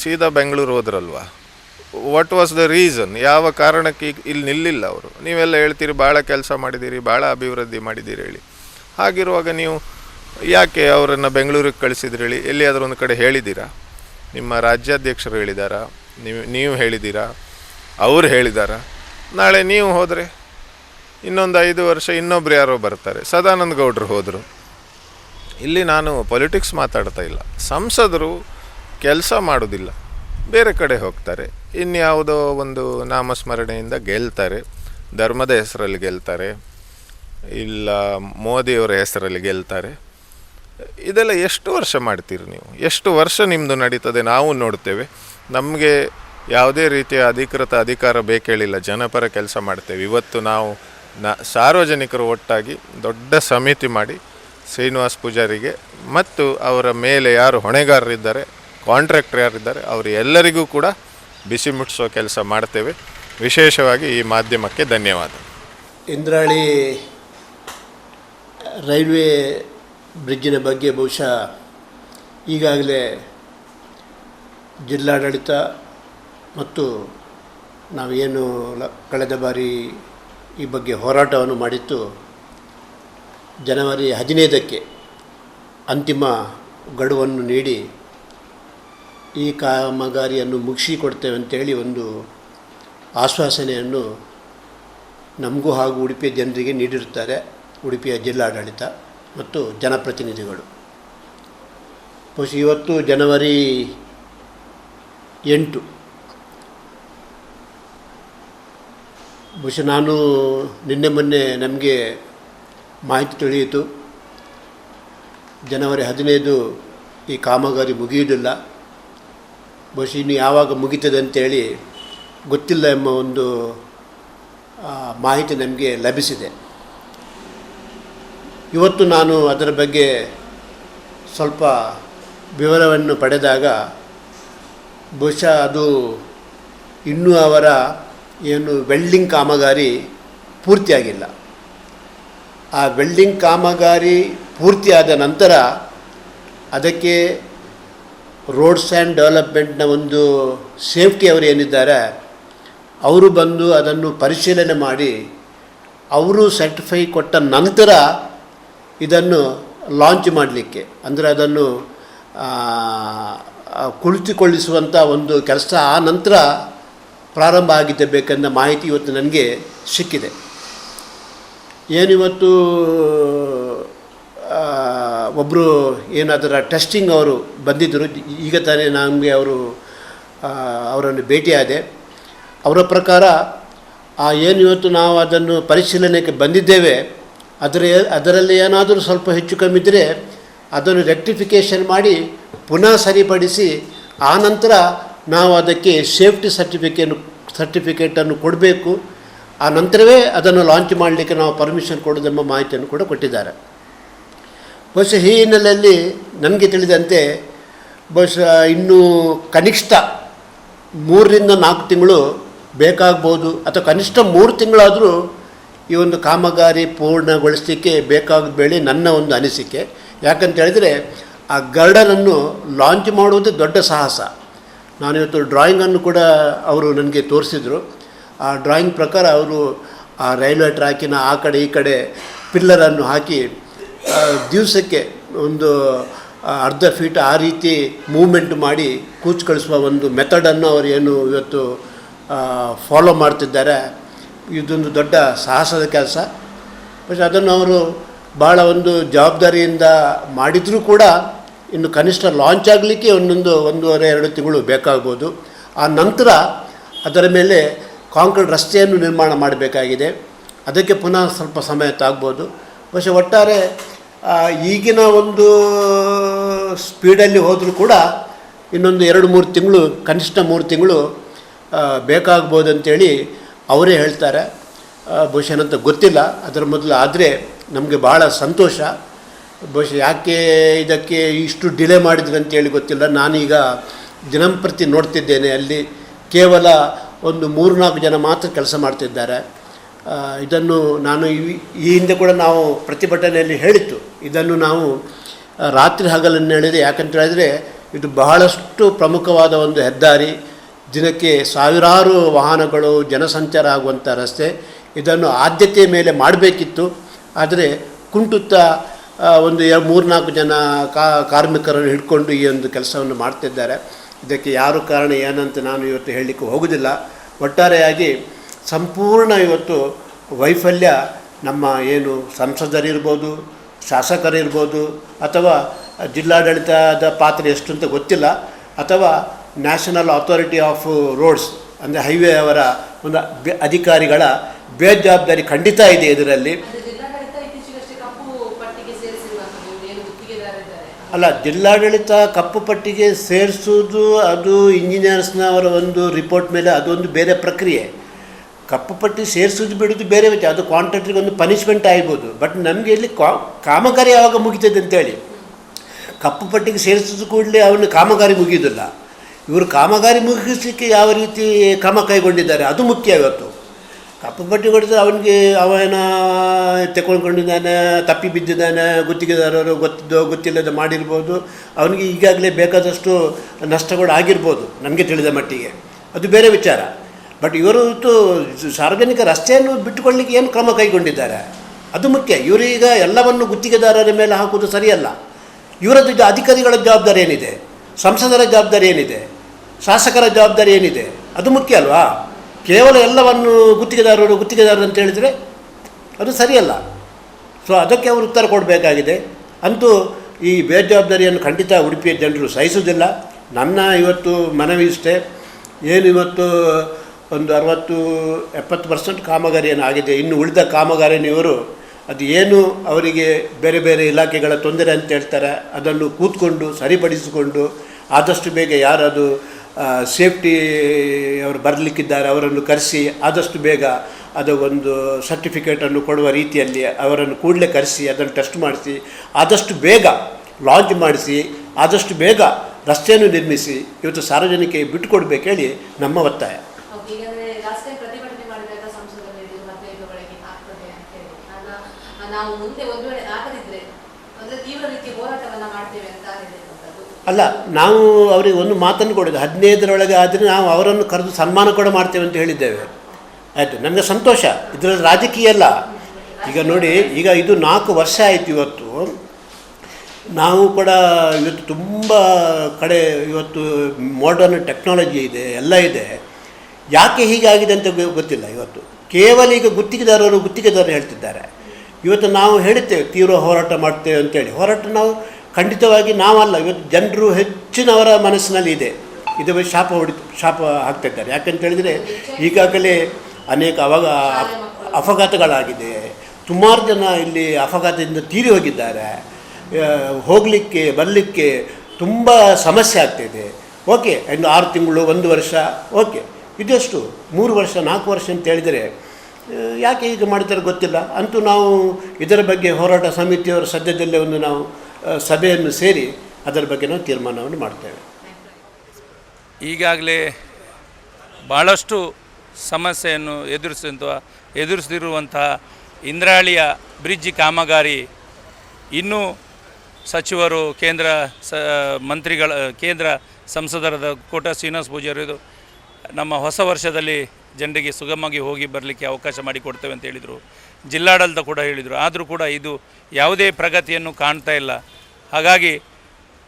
ಸೀದಾ ಬೆಂಗಳೂರು ಹೋದ್ರಲ್ವಾ? ವಾಟ್ ವಾಸ್ ದ ರೀಸನ್ ಯಾವ ಕಾರಣಕ್ಕೆ ಇಲ್ಲಿ ನಿಲ್ಲಿಲ್ಲ ಅವರು? ನೀವೆಲ್ಲ ಹೇಳ್ತೀರಿ, ಭಾಳ ಕೆಲಸ ಮಾಡಿದ್ದೀರಿ, ಭಾಳ ಅಭಿವೃದ್ಧಿ ಮಾಡಿದ್ದೀರಿ ಹೇಳಿ. ಹಾಗಿರುವಾಗ ನೀವು ಯಾಕೆ ಅವರನ್ನು ಬೆಂಗಳೂರಿಗೆ ಕಳಿಸಿದ್ರಿ ಹೇಳಿ? ಎಲ್ಲಿಯಾದರೂ ಒಂದು ಕಡೆ ಹೇಳಿದ್ದೀರಾ? ನಿಮ್ಮ ರಾಜ್ಯಾಧ್ಯಕ್ಷರು ಹೇಳಿದಾರಾ? ನೀವು ನೀವು ಹೇಳಿದ್ದೀರಾ? ಅವ್ರು ಹೇಳಿದಾರಾ? ನಾಳೆ ನೀವು ಹೋದರೆ? ಇನ್ನೊಂದು ಐದು ವರ್ಷ ಇನ್ನೊಬ್ರು ಯಾರೋ ಬರ್ತಾರೆ. ಸದಾನಂದ ಗೌಡ್ರು ಹೋದರು. ಇಲ್ಲಿ ನಾನು ಪೊಲಿಟಿಕ್ಸ್ ಮಾತಾಡ್ತಾ ಇಲ್ಲ. ಸಂಸದರು ಕೆಲಸ ಮಾಡೋದಿಲ್ಲ. ಬೇರೆ ಕಡೆ ಹೋಗ್ತಾರೆ. ಇನ್ಯಾವುದೋ ಒಂದು ನಾಮಸ್ಮರಣೆಯಿಂದ ಗೆಲ್ತಾರೆ. ಧರ್ಮದ ಹೆಸರಲ್ಲಿ ಗೆಲ್ತಾರೆ. ಇಲ್ಲ ಮೋದಿಯವರ ಹೆಸರಲ್ಲಿ ಗೆಲ್ತಾರೆ. ಇದೆಲ್ಲ ಎಷ್ಟು ವರ್ಷ ಮಾಡ್ತೀರಿ ನೀವು? ಎಷ್ಟು ವರ್ಷ ನಿಮ್ಮದು ನಡೀತದೆ? ನಾವು ನೋಡ್ತೇವೆ. ನಮಗೆ ಯಾವುದೇ ರೀತಿಯ ಅಧಿಕೃತ ಅಧಿಕಾರ ಬೇಕೇಳಿಲ್ಲ. ಜನಪರ ಕೆಲಸ ಮಾಡ್ತೇವೆ. ಇವತ್ತು ನಾವು ನ, ಸಾರ್ವಜನಿಕರು ಒಟ್ಟಾಗಿ ದೊಡ್ಡ ಸಮಿತಿ ಮಾಡಿ ಶ್ರೀನಿವಾಸ್ ಪೂಜಾರಿಗೆ ಮತ್ತು ಅವರ ಮೇಲೆ ಯಾರು ಹೊಣೆಗಾರರಿದ್ದಾರೆ, ಕಾಂಟ್ರಾಕ್ಟರ್ ಯಾರಿದ್ದಾರೆ, ಅವರು ಎಲ್ಲರಿಗೂ ಕೂಡ ಬಿಸಿ ಮುಟ್ಟಿಸೋ ಕೆಲಸ ಮಾಡ್ತೇವೆ. ವಿಶೇಷವಾಗಿ ಈ ಮಾಧ್ಯಮಕ್ಕೆ ಧನ್ಯವಾದ. ಇಂದ್ರಾಳಿ ರೈಲ್ವೆ ಬ್ರಿಡ್ಜಿನ ಬಗ್ಗೆ ಬಹುಶಃ ಈಗಾಗಲೇ ಜಿಲ್ಲಾಡಳಿತ ಮತ್ತು ನಾವೇನು ಕಳೆದ ಬಾರಿ ಈ ಬಗ್ಗೆ ಹೋರಾಟವನ್ನು ಮಾಡಿತ್ತು, ಜನವರಿ ಹದಿನೈದಕ್ಕೆ ಅಂತಿಮ ಗಡುವನ್ನು ನೀಡಿ ಈ ಕಾಮಗಾರಿಯನ್ನು ಮುಗಿಸಿಕೊಡ್ತೇವೆ ಅಂತೇಳಿ ಒಂದು ಆಶ್ವಾಸನೆಯನ್ನು ನಮಗೂ ಹಾಗೂ ಉಡುಪಿಯ ಜನರಿಗೆ ನೀಡಿರುತ್ತಾರೆ, ಉಡುಪಿಯ ಜಿಲ್ಲಾಡಳಿತ. ಮತ್ತು ಜನಪ್ರತಿನಿಧಿಗಳು. ಬಹುಶಃ ಇವತ್ತು ಜನವರಿ ಎಂಟು. ಬಹುಶಃ ನಾನು ನಿನ್ನೆ ಮೊನ್ನೆ ನಮಗೆ ಮಾಹಿತಿ ತಿಳಿಯಿತು. ಜನವರಿ ಹದಿನೈದು ಈ ಕಾಮಗಾರಿ ಮುಗಿಯುವುದಿಲ್ಲ. ಬಹುಶಃ ಇನ್ನು ಯಾವಾಗ ಮುಗೀತದೆ ಅಂತೇಳಿ ಗೊತ್ತಿಲ್ಲ ಎಂಬ ಒಂದು ಮಾಹಿತಿ ನಮಗೆ ಲಭಿಸಿದೆ. ಇವತ್ತು ನಾನು ಅದರ ಬಗ್ಗೆ ಸ್ವಲ್ಪ ವಿವರವನ್ನು ಪಡೆದಾಗ ಬಹುಶಃ ಅದು ಇನ್ನೂ ಅವರ ಏನು ವೆಲ್ಡಿಂಗ್ ಕಾಮಗಾರಿ ಪೂರ್ತಿಯಾಗಿಲ್ಲ. ಆ ವೆಲ್ಡಿಂಗ್ ಕಾಮಗಾರಿ ಪೂರ್ತಿಯಾದ ನಂತರ ಅದಕ್ಕೆ ರೋಡ್ಸ್ ಆ್ಯಂಡ್ ಡೆವಲಪ್ಮೆಂಟ್ನ ಒಂದು ಸೇಫ್ಟಿ ಅವರು ಏನಿದ್ದಾರೆ, ಅವರು ಬಂದು ಅದನ್ನು ಪರಿಶೀಲನೆ ಮಾಡಿ, ಅವರು ಸರ್ಟಿಫೈ ಕೊಟ್ಟ ನಂತರ ಇದನ್ನು ಲಾಂಚ್ ಮಾಡಲಿಕ್ಕೆ. ಅಂದರೆ ಅದನ್ನು ಕುಳಿತುಕೊಳ್ಳಿಸುವಂಥ ಒಂದು ಕೆಲಸ ಆ ನಂತರ ಪ್ರಾರಂಭ ಆಗಿದ್ದೆ ಬೇಕೆಂದ ಮಾಹಿತಿ ಇವತ್ತು ನನಗೆ ಸಿಕ್ಕಿದೆ. ಏನಿವತ್ತು ಒಬ್ಬರು ಏನಾದರ ಟೆಸ್ಟಿಂಗ್ ಅವರು ಬಂದಿದ್ದರು, ಈಗ ತಾನೇ ನಮಗೆ ಅವರು ಅವರನ್ನು ಭೇಟಿಯಾದೆ. ಅವರ ಪ್ರಕಾರ, ಆ ಏನು ಇವತ್ತು ನಾವು ಅದನ್ನು ಪರಿಶೀಲನೆಗೆ ಬಂದಿದ್ದೇವೆ ಅದರ ಅದರಲ್ಲಿ ಏನಾದರೂ ಸ್ವಲ್ಪ ಹೆಚ್ಚು ಕಮ್ಮಿ ಇದ್ದರೆ ಅದನ್ನು ರೆಕ್ಟಿಫಿಕೇಷನ್ ಮಾಡಿ ಪುನಃ ಸರಿಪಡಿಸಿ ಆ ನಂತರ ನಾವು ಅದಕ್ಕೆ ಸೇಫ್ಟಿ ಸರ್ಟಿಫಿಕೇನು ಸರ್ಟಿಫಿಕೇಟನ್ನು ಕೊಡಬೇಕು. ಆ ನಂತರವೇ ಅದನ್ನು ಲಾಂಚ್ ಮಾಡಲಿಕ್ಕೆ ನಾವು ಪರ್ಮಿಷನ್ ಕೊಡೋದೆಂಬ ಮಾಹಿತಿಯನ್ನು ಕೂಡ ಕೊಟ್ಟಿದ್ದಾರೆ. ಬಹುಶಃ ಈ ಹಿನ್ನೆಲೆಯಲ್ಲಿ ನನಗೆ ತಿಳಿದಂತೆ ಬಹುಶಃ ಇನ್ನೂ ಕನಿಷ್ಠ ಮೂರರಿಂದ ನಾಲ್ಕು ತಿಂಗಳು ಬೇಕಾಗ್ಬೋದು ಅಥವಾ ಕನಿಷ್ಠ ಮೂರು ತಿಂಗಳಾದರೂ ಈ ಒಂದು ಕಾಮಗಾರಿ ಪೂರ್ಣಗೊಳಿಸಲಿಕ್ಕೆ ಬೇಕಾದ ಬೇಳೆ ನನ್ನ ಒಂದು ಅನಿಸಿಕೆ. ಯಾಕಂತ ಹೇಳಿದರೆ, ಆ ಗರ್ಡನನ್ನು ಲಾಂಚ್ ಮಾಡುವುದು ದೊಡ್ಡ ಸಾಹಸ. ನಾನಿವತ್ತು ಡ್ರಾಯಿಂಗನ್ನು ಕೂಡ ಅವರು ನನಗೆ ತೋರಿಸಿದರು. ಆ ಡ್ರಾಯಿಂಗ್ ಪ್ರಕಾರ ಅವರು ಆ ರೈಲ್ವೆ ಟ್ರ್ಯಾಕಿನ ಆ ಕಡೆ ಈ ಕಡೆ ಪಿಲ್ಲರನ್ನು ಹಾಕಿ ದಿವಸಕ್ಕೆ ಒಂದು ಅರ್ಧ ಫೀಟ್ ಆ ರೀತಿ ಮೂಮೆಂಟ್ ಮಾಡಿ ಕೂಚ್ ಕಳಿಸುವ ಒಂದು ಮೆಥಡನ್ನು ಅವರು ಏನು ಇವತ್ತು ಫಾಲೋ ಮಾಡ್ತಿದ್ದಾರೆ. ಇದೊಂದು ದೊಡ್ಡ ಸಾಹಸದ ಕೆಲಸ പക്ഷെ ಅದನ್ನು ಅವರು ಭಾಳ ಒಂದು ಜವಾಬ್ದಾರಿಯಿಂದ ಮಾಡಿದರೂ ಕೂಡ ಇನ್ನು ಕನಿಷ್ಠ ಲಾಂಚ್ ಆಗಲಿಕ್ಕೆ ಒಂದೊಂದು ಒಂದೂವರೆ ಎರಡು ತಿಂಗಳು ಬೇಕಾಗ್ಬೋದು ಆ ನಂತರ ಅದರ ಮೇಲೆ ಕಾಂಕ್ರೀಟ್ ರಸ್ತೆಯನ್ನು ನಿರ್ಮಾಣ ಮಾಡಬೇಕಾಗಿದೆ ಅದಕ್ಕೆ ಪುನಃ ಸ್ವಲ್ಪ ಸಮಯ ತಾಗ್ಬೋದು ಬಹುಶಃ ಒಟ್ಟಾರೆ ಆ, ಈಗಿನ ಒಂದು ಸ್ಪೀಡಲ್ಲಿ ಹೋದರೂ ಕೂಡ ಇನ್ನೊಂದು ಎರಡು ಮೂರು ತಿಂಗಳು ಕನಿಷ್ಠ ಮೂರು ತಿಂಗಳು ಆ, ಬೇಕಾಗ್ಬೋದು ಅಂತೇಳಿ ಅವರೇ ಹೇಳ್ತಾರೆ ಬಹುಶಃ ಏನಂತ ಗೊತ್ತಿಲ್ಲ, ಅದರ ಮೊದಲು ಆದರೆ ನಮಗೆ ಭಾಳ ಸಂತೋಷ. ಬಹುಶಃ ಯಾಕೆ ಇದಕ್ಕೆ ಇಷ್ಟು ಡಿಲೇ ಮಾಡಿದ್ವಿ ಅಂತೇಳಿ ಗೊತ್ತಿಲ್ಲ. ನಾನೀಗ ದಿನಂಪ್ರತಿ ನೋಡ್ತಿದ್ದೇನೆ, ಅಲ್ಲಿ ಕೇವಲ ಒಂದು ಮೂರು ನಾಲ್ಕು ಜನ ಮಾತ್ರ ಕೆಲಸ ಮಾಡ್ತಿದ್ದಾರೆ. ಇದನ್ನು ನಾನು ಈ ಹಿಂದೆ ಕೂಡ ನಾವು ಪ್ರತಿಭಟನೆಯಲ್ಲಿ ಹೇಳಿತ್ತು. ಇದನ್ನು ನಾವು ರಾತ್ರಿ ಹಗಲನ್ನು ಹೇಳಿದೆ ಯಾಕಂತ ಹೇಳಿದರೆ ಇದು ಬಹಳಷ್ಟು ಪ್ರಮುಖವಾದ ಒಂದು ಹೆದ್ದಾರಿ. ದಿನಕ್ಕೆ ಸಾವಿರಾರು ವಾಹನಗಳು ಜನಸಂಚಾರ ಆಗುವಂಥ ರಸ್ತೆ ಇದನ್ನು ಆದ್ಯತೆಯ ಮೇಲೆ ಮಾಡಬೇಕಿತ್ತು. ಆದರೆ ಕುಂಟುತ್ತಾ ಒಂದು ಎರಡು, ಮೂರ್ನಾಲ್ಕು ಜನ ಕಾರ್ಮಿಕರನ್ನು ಹಿಡ್ಕೊಂಡು ಈ ಒಂದು ಕೆಲಸವನ್ನು ಮಾಡ್ತಿದ್ದಾರೆ. ಇದಕ್ಕೆ ಯಾರು ಕಾರಣ ಏನಂತ ನಾನು ಇವತ್ತು ಹೇಳಲಿಕ್ಕೆ ಹೋಗುವುದಿಲ್ಲ ಒಟ್ಟಾರೆಯಾಗಿ ಸಂಪೂರ್ಣ ಇವತ್ತು ವೈಫಲ್ಯ ನಮ್ಮ ಏನು ಸಂಸದರಿರ್ಬೋದು, ಶಾಸಕರಿರ್ಬೋದು, ಅಥವಾ ಜಿಲ್ಲಾಡಳಿತದ ಪಾತ್ರ ಎಷ್ಟು ಅಂತ ಗೊತ್ತಿಲ್ಲ. ಅಥವಾ ನ್ಯಾಷನಲ್ ಅಥಾರಿಟಿ ಆಫ್ ರೋಡ್ಸ್ ಅಂದರೆ ಹೈವೇ ಅವರ ಒಂದು ಬೆ- ಅಧಿಕಾರಿಗಳ ಬೇಜವಾಬ್ದಾರಿ ಖಂಡಿತ ಇದೆ ಇದರಲ್ಲಿ. ಅಲ್ಲ ಜಿಲ್ಲಾಡಳಿತ ಕಪ್ಪು ಪಟ್ಟಿಗೆ ಸೇರಿಸುವುದು ಅದು ಇಂಜಿನಿಯರ್ಸ್ನವರ ಒಂದು ರಿಪೋರ್ಟ್ ಮೇಲೆ ಅದೊಂದು ಬೇರೆ ಪ್ರಕ್ರಿಯೆ. ಕಪ್ಪು ಪಟ್ಟಿ ಸೇರಿಸೋದು ಬಿಡೋದು ಬೇರೆ ವಿಚಾರ ಅದು ಕಾಂಟ್ರಾಕ್ಟ್ರಿಗೆ ಒಂದು ಪನಿಷ್ಮೆಂಟ್ ಆಗ್ಬೋದು. ಬಟ್ ನಮಗೆ ಇಲ್ಲಿ ಕಾ- ಕಾಮಗಾರಿ ಯಾವಾಗ ಮುಗಿತದೆ ಅಂತೇಳಿ? ಕಪ್ಪು ಪಟ್ಟಿಗೆ ಸೇರಿಸಿದ ಕೂಡಲೇ ಅವನು ಕಾಮಗಾರಿ ಮುಗಿಯೋದಿಲ್ಲ ಇವರು ಕಾಮಗಾರಿ ಮುಗಿಸಲಿಕ್ಕೆ ಯಾವ ರೀತಿ ಕ್ರಮ ಕೈಗೊಂಡಿದ್ದಾರೆ, ಅದು ಮುಖ್ಯ ಇವತ್ತು. ಕಪ್ಪು ಪಟ್ಟಿ ಹೊಡೆದ್ರೆ ಅವನಿಗೆ ಅವನ ತೆಕೊಂಡ್ಕೊಂಡಿದ್ದಾನೆ ತಪ್ಪಿ ಬಿದ್ದಿದ್ದಾನೆ, ಗುತ್ತಿಗೆದಾರರು ಗೊತ್ತಿದ್ದೋ ಗೊತ್ತಿಲ್ಲದ ಮಾಡಿರ್ಬೋದು, ಅವನಿಗೆ ಈಗಾಗಲೇ ಬೇಕಾದಷ್ಟು ನಷ್ಟಗಳು ಆಗಿರ್ಬೋದು, ನಮಗೆ ತಿಳಿದ ಮಟ್ಟಿಗೆ. ಅದು ಬೇರೆ ವಿಚಾರ. ಬಟ್ ಇವರು ಸಾರ್ವಜನಿಕ ರಸ್ತೆಯನ್ನು ಬಿಟ್ಟುಕೊಳ್ಳಿಕ್ಕೆ ಏನು ಕ್ರಮ ಕೈಗೊಂಡಿದ್ದಾರೆ, ಅದು ಮುಖ್ಯ. ಇವರೀಗ ಎಲ್ಲವನ್ನು ಗುತ್ತಿಗೆದಾರರ ಮೇಲೆ ಹಾಕುವುದು ಸರಿಯಲ್ಲ. ಇವರದ್ದು ಅಧಿಕಾರಿಗಳ ಜವಾಬ್ದಾರಿ ಏನಿದೆ, ಸಂಸದರ ಜವಾಬ್ದಾರಿ ಏನಿದೆ? ಶಾಸಕರ ಜವಾಬ್ದಾರಿ ಏನಿದೆ? ಅದು ಮುಖ್ಯ ಅಲ್ವಾ? ಕೇವಲ ಎಲ್ಲವನ್ನು ಗುತ್ತಿಗೆದಾರರು ಗುತ್ತಿಗೆದಾರರು ಅಂತ ಹೇಳಿದರೆ ಅದು ಸರಿಯಲ್ಲ. ಸೊ ಅದಕ್ಕೆ ಅವರು ಉತ್ತರ ಕೊಡಬೇಕಾಗಿದೆ. ಅಂತೂ ಈ ಬೇಜವಾಬ್ದಾರಿಯನ್ನು ಖಂಡಿತ ಉಡುಪಿಯ ಜನರು ಸಹಿಸುವುದಿಲ್ಲ. ನನ್ನ ಇವತ್ತು ಮನವಿ ಇಷ್ಟೇ. ಏನು ಇವತ್ತು ಒಂದು ಅರವತ್ತು, ಎಪ್ಪತ್ತು ಪರ್ಸೆಂಟ್ ಕಾಮಗಾರಿ ಆಗಿದೆ. ಇನ್ನು ಉಳಿದ ಕಾಮಗಾರಿನಿಯವರು ಅದು ಏನು ಅವರಿಗೆ ಬೇರೆ ಬೇರೆ ಇಲಾಖೆಗಳ ತೊಂದರೆ ಅಂತ ಹೇಳ್ತಾರೆ, ಅದನ್ನು ಕೂತ್ಕೊಂಡು, ಸರಿಪಡಿಸಿಕೊಂಡು, ಆದಷ್ಟು ಬೇಗ ಯಾರದು ಸೇಫ್ಟಿ ಅವರು ಬರಲಿಕ್ಕಿದ್ದಾರೆ, ಅವರನ್ನು ಕರೆಸಿ ಆದಷ್ಟು ಬೇಗ ಅದು ಒಂದು ಸರ್ಟಿಫಿಕೇಟನ್ನು ಕೊಡುವ ರೀತಿಯಲ್ಲಿ ಅವರನ್ನು ಕೂಡಲೇ ಕರೆಸಿ, ಅದನ್ನು ಟೆಸ್ಟ್ ಮಾಡಿಸಿ, ಆದಷ್ಟು ಬೇಗ ಲಾಂಚ್ ಮಾಡಿಸಿ, ಆದಷ್ಟು ಬೇಗ ರಸ್ತೆಯನ್ನು ನಿರ್ಮಿಸಿ, ಇವತ್ತು ಸಾರ್ವಜನಿಕ ಬಿಟ್ಟುಕೊಡ್ಬೇಕೇಳಿ ನಮ್ಮ ಒತ್ತಾಯ. ನಾವು ಮುಂದೆ ಒಂದು ವೇಳೆ ಆಗದಿದ್ರೆ ಅಂದ್ರೆ ತೀವ್ರ ರೀತಿಯ ಹೋರಾಟವನ್ನ ಮಾಡ್ತೇವೆ ಅಂತ ಹೇಳಿರುವಂತದ್ದು ಅಲ್ಲ, ನಾವು ಅವರಿಗೆ ಒಂದು ಮಾತನ್ನು ಕೊಡೋದು. ಹದಿನೈದರೊಳಗೆ ಆದರೆ ನಾವು ಅವರನ್ನು ಕರೆದು ಸನ್ಮಾನ ಕೂಡ ಮಾಡ್ತೇವೆ ಅಂತ ಹೇಳಿದ್ದೇವೆ. ಆಯಿತು, ನನಗೆ ಸಂತೋಷ. ಇದರಲ್ಲಿ ರಾಜಕೀಯ ಅಲ್ಲ. ಈಗ ನೋಡಿ, ಈಗ ಇದು ನಾಲ್ಕು ವರ್ಷ ಆಯಿತು ಇವತ್ತು. ನಾವು ಕೂಡ ಇವತ್ತು ತುಂಬ ಕಡೆ ಇವತ್ತು ಮಾಡರ್ನ್ ಟೆಕ್ನಾಲಜಿ ಇದೆ, ಎಲ್ಲ ಇದೆ. ಯಾಕೆ ಹೀಗಾಗಿದೆ ಅಂತ ಗೊತ್ತಿಲ್ಲ ಇವತ್ತು. ಕೇವಲ ಈಗ ಗುತ್ತಿಗೆದಾರರು ಗುತ್ತಿಗೆದಾರರು ಹೇಳ್ತಿದ್ದಾರೆ. ಇವತ್ತು ನಾವು ಹೇಳುತ್ತೇವೆ, ತೀವ್ರ ಹೋರಾಟ ಮಾಡ್ತೇವೆ ಅಂತೇಳಿ. ಹೋರಾಟ ನಾವು ಖಂಡಿತವಾಗಿ ನಾವಲ್ಲ, ಇವತ್ತು ಜನರು ಹೆಚ್ಚಿನವರ ಮನಸ್ಸಿನಲ್ಲಿ ಇದೆ ಇದು ಶಾಪ ಹೊಡಿ, ಶಾಪ ಹಾಕ್ತಾಯಿದ್ದಾರೆ ಯಾಕಂತ ಹೇಳಿದರೆ ಈಗಾಗಲೇ ಅನೇಕ ಅವಾಗ ಅಪಘಾತಗಳಾಗಿದೆ. ಸುಮಾರು ಜನ ಇಲ್ಲಿ ಅಪಘಾತದಿಂದ ತೀರಿ ಹೋಗಿದ್ದಾರೆ. ಹೋಗಲಿಕ್ಕೆ, ಬರಲಿಕ್ಕೆ ತುಂಬ ಸಮಸ್ಯೆ ಆಗ್ತಿದೆ. ಓಕೆ, ಇನ್ನು ಆರು ತಿಂಗಳು, ಒಂದು ವರ್ಷ, ಓಕೆ. ಇದೆಷ್ಟು? ಮೂರು ವರ್ಷ, ನಾಲ್ಕು ವರ್ಷ ಅಂತ ಹೇಳಿದರೆ ಯಾಕೆ ಈಗ ಮಾಡ್ತಾರೆ ಗೊತ್ತಿಲ್ಲ. ಅಂತೂ ನಾವು ಇದರ ಬಗ್ಗೆ ಹೋರಾಟ ಸಮಿತಿಯವರ ಸದ್ಯದಲ್ಲೇ ಒಂದು ನಾವು ಸಭೆಯನ್ನು ಸೇರಿ ಅದರ ಬಗ್ಗೆ ನಾವು ತೀರ್ಮಾನವನ್ನು ಮಾಡ್ತೇವೆ. ಈಗಾಗಲೇ ಭಾಳಷ್ಟು ಸಮಸ್ಯೆಯನ್ನು ಎದುರಿಸಿದ ಎದುರಿಸಿರುವಂತಹ ಇಂದ್ರಾಳಿಯ ಬ್ರಿಡ್ಜ್ ಕಾಮಗಾರಿ, ಇನ್ನೂ ಸಚಿವರು ಕೇಂದ್ರ ಸ, ಮಂತ್ರಿಗಳ, ಕೇಂದ್ರ ಸಂಸದರಾದ ಕೋಟ ಶ್ರೀನಿವಾಸ ಪೂಜಾರಿದು ನಮ್ಮ ಹೊಸ ವರ್ಷದಲ್ಲಿ ಜನರಿಗೆ ಸುಗಮವಾಗಿ ಹೋಗಿ ಬರಲಿಕ್ಕೆ ಅವಕಾಶ ಮಾಡಿಕೊಡ್ತೇವೆ ಅಂತ ಹೇಳಿದರು. ಜಿಲ್ಲಾಡಳಿತ ಕೂಡ ಹೇಳಿದರು. ಆದರೂ ಕೂಡ ಇದು ಯಾವುದೇ ಪ್ರಗತಿಯನ್ನು ಕಾಣ್ತಾ ಇಲ್ಲ. ಹಾಗಾಗಿ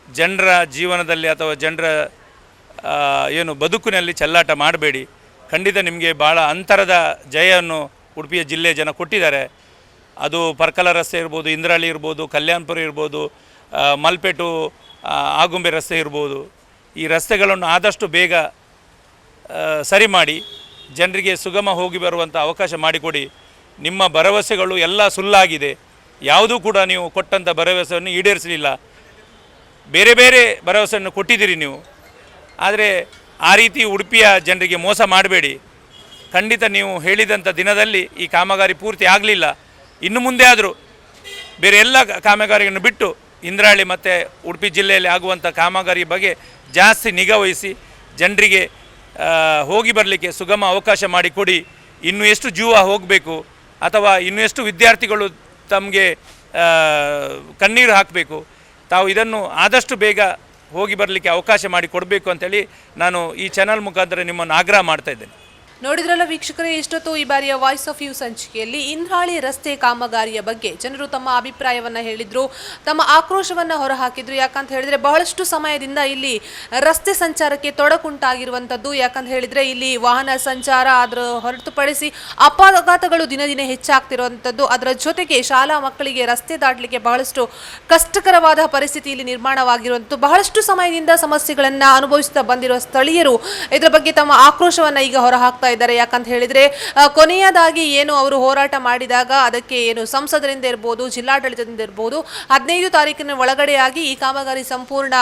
ಜನರ ಜೀವನದಲ್ಲಿ ಅಥವಾ ಜನರ ಏನು ಬದುಕಿನಲ್ಲಿ ಚೆಲ್ಲಾಟ ಮಾಡಬೇಡಿ. ಖಂಡಿತ ನಿಮಗೆ ಭಾಳ ಅಂತರದ ಜಯವನ್ನು ಉಡುಪಿಯ ಜಿಲ್ಲೆ ಜನ ಕೊಟ್ಟಿದ್ದಾರೆ. ಅದು ಪರ್ಕಲ ರಸ್ತೆ ಇರ್ಬೋದು, ಇಂದ್ರಾಳಿ ಇರ್ಬೋದು, ಕಲ್ಯಾಣಪುರ ಇರ್ಬೋದು ಮಲ್ಪೇಟು ಆಗುಂಬೆ ರಸ್ತೆ ಇರ್ಬೋದು. ಈ ರಸ್ತೆಗಳನ್ನು ಆದಷ್ಟು ಬೇಗ ಸರಿ ಮಾಡಿ, ಜನರಿಗೆ ಸುಗಮ ಹೋಗಿ ಬರುವಂಥ ಅವಕಾಶ ಮಾಡಿಕೊಡಿ. ನಿಮ್ಮ ಭರವಸೆಗಳು ಎಲ್ಲ ಸುಲ್ಲಾಗಿದೆ ಯಾವುದೂ ಕೂಡ ನೀವು ಕೊಟ್ಟಂಥ ಭರವಸೆಯನ್ನು ಈಡೇರಿಸಲಿಲ್ಲ. ಬೇರೆ ಬೇರೆ ಭರವಸೆಯನ್ನು ಕೊಟ್ಟಿದ್ದೀರಿ ನೀವು. ಆದರೆ ಆ ರೀತಿ ಉಡುಪಿಯ ಜನರಿಗೆ ಮೋಸ ಮಾಡಬೇಡಿ. ಖಂಡಿತ ನೀವು ಹೇಳಿದಂಥ ದಿನದಲ್ಲಿ ಈ ಕಾಮಗಾರಿ ಪೂರ್ತಿ ಆಗಲಿಲ್ಲ. ಇನ್ನು ಮುಂದೆ ಆದರೂ ಬೇರೆ ಎಲ್ಲ ಕಾಮಗಾರಿಯನ್ನು ಬಿಟ್ಟು ಇಂದ್ರಾಳಿ ಮತ್ತು ಉಡುಪಿ ಜಿಲ್ಲೆಯಲ್ಲಿ ಆಗುವಂಥ ಕಾಮಗಾರಿ ಬಗ್ಗೆ ಜಾಸ್ತಿ ನಿಗಾ ವಹಿಸಿ ಜನರಿಗೆ ಹೋಗಿ ಬರಲಿಕ್ಕೆ ಸುಗಮ ಅವಕಾಶ ಮಾಡಿಕೊಡಿ. ಇನ್ನು ಎಷ್ಟು ಜೀವ ಹೋಗಬೇಕು? ಅಥವಾ ಇನ್ನೆಷ್ಟು ವಿದ್ಯಾರ್ಥಿಗಳು ತಮಗೆ ಕಣ್ಣೀರು ಹಾಕಬೇಕು, ತಾವು ಇದನ್ನು ಆದಷ್ಟು ಬೇಗ ಹೋಗಿ ಬರಲಿಕ್ಕೆ ಅವಕಾಶ ಮಾಡಿ ಕೊಡಬೇಕು ಅಂತೇಳಿ ನಾನು ಈ ಚಾನಲ್ ಮುಖಾಂತರ ನಿಮ್ಮನ್ನು ಆಗ್ರಹ ಮಾಡ್ತಾ ಇದ್ದೇನೆ. ನೋಡಿದ್ರಲ್ಲ ವೀಕ್ಷಕರೇ, ಇಷ್ಟೊತ್ತು ಈ ಬಾರಿಯ ವಾಯ್ಸ್ ಆಫ್ ಯೂ ಸಂಚಿಕೆಯಲ್ಲಿ ಇಂದ್ರಾಳಿ ರಸ್ತೆ ಕಾಮಗಾರಿಯ ಬಗ್ಗೆ ಜನರು ತಮ್ಮ ಅಭಿಪ್ರಾಯವನ್ನ ಹೇಳಿದ್ರು, ತಮ್ಮ ಆಕ್ರೋಶವನ್ನ ಹೊರಹಾಕಿದ್ರು. ಯಾಕಂತ ಹೇಳಿದ್ರೆ, ಬಹಳಷ್ಟು ಸಮಯದಿಂದ ಇಲ್ಲಿ ರಸ್ತೆ ಸಂಚಾರಕ್ಕೆ ತೊಡಕುಂಟಾಗಿರುವಂತದ್ದು. ಯಾಕಂತ ಹೇಳಿದ್ರೆ, ಇಲ್ಲಿ ವಾಹನ ಸಂಚಾರ ಅದರ ಹೊರತುಪಡಿಸಿ ಅಪಘಾತಗಳು ದಿನ ದಿನ ಹೆಚ್ಚಾಗ್ತಿರುವಂಥದ್ದು ಅದರ ಜೊತೆಗೆ ಶಾಲಾ ಮಕ್ಕಳಿಗೆ ರಸ್ತೆ ದಾಟಲಿಕ್ಕೆ ಬಹಳಷ್ಟು ಕಷ್ಟಕರವಾದ ಪರಿಸ್ಥಿತಿ ಇಲ್ಲಿ ನಿರ್ಮಾಣವಾಗಿರುವಂಥದ್ದು ಬಹಳಷ್ಟು ಸಮಯದಿಂದ ಸಮಸ್ಯೆಗಳನ್ನ ಅನುಭವಿಸುತ್ತಾ ಬಂದಿರುವ ಸ್ಥಳೀಯರು ಇದರ ಬಗ್ಗೆ ತಮ್ಮ ಆಕ್ರೋಶವನ್ನ ಈಗ ಹೊರಹಾಕ್ತಾ ಇದ್ದಾರೆ. ಯಾಕಂತ ಹೇಳಿದ್ರೆ ಕೊನೆಯದಾಗಿ ಏನು ಅವರು ಹೋರಾಟ ಮಾಡಿದಾಗ ಅದಕ್ಕೆ ಏನು ಸಂಸದರಿಂದ ಇರ್ಬೋದು ಜಿಲ್ಲಾಡಳಿತದಿಂದ ಇರ್ಬೋದು ಹದಿನೈದು ತಾರೀಕಿನ ಒಳಗಡೆಯಾಗಿ ಈ ಕಾಮಗಾರಿ ಸಂಪೂರ್ಣ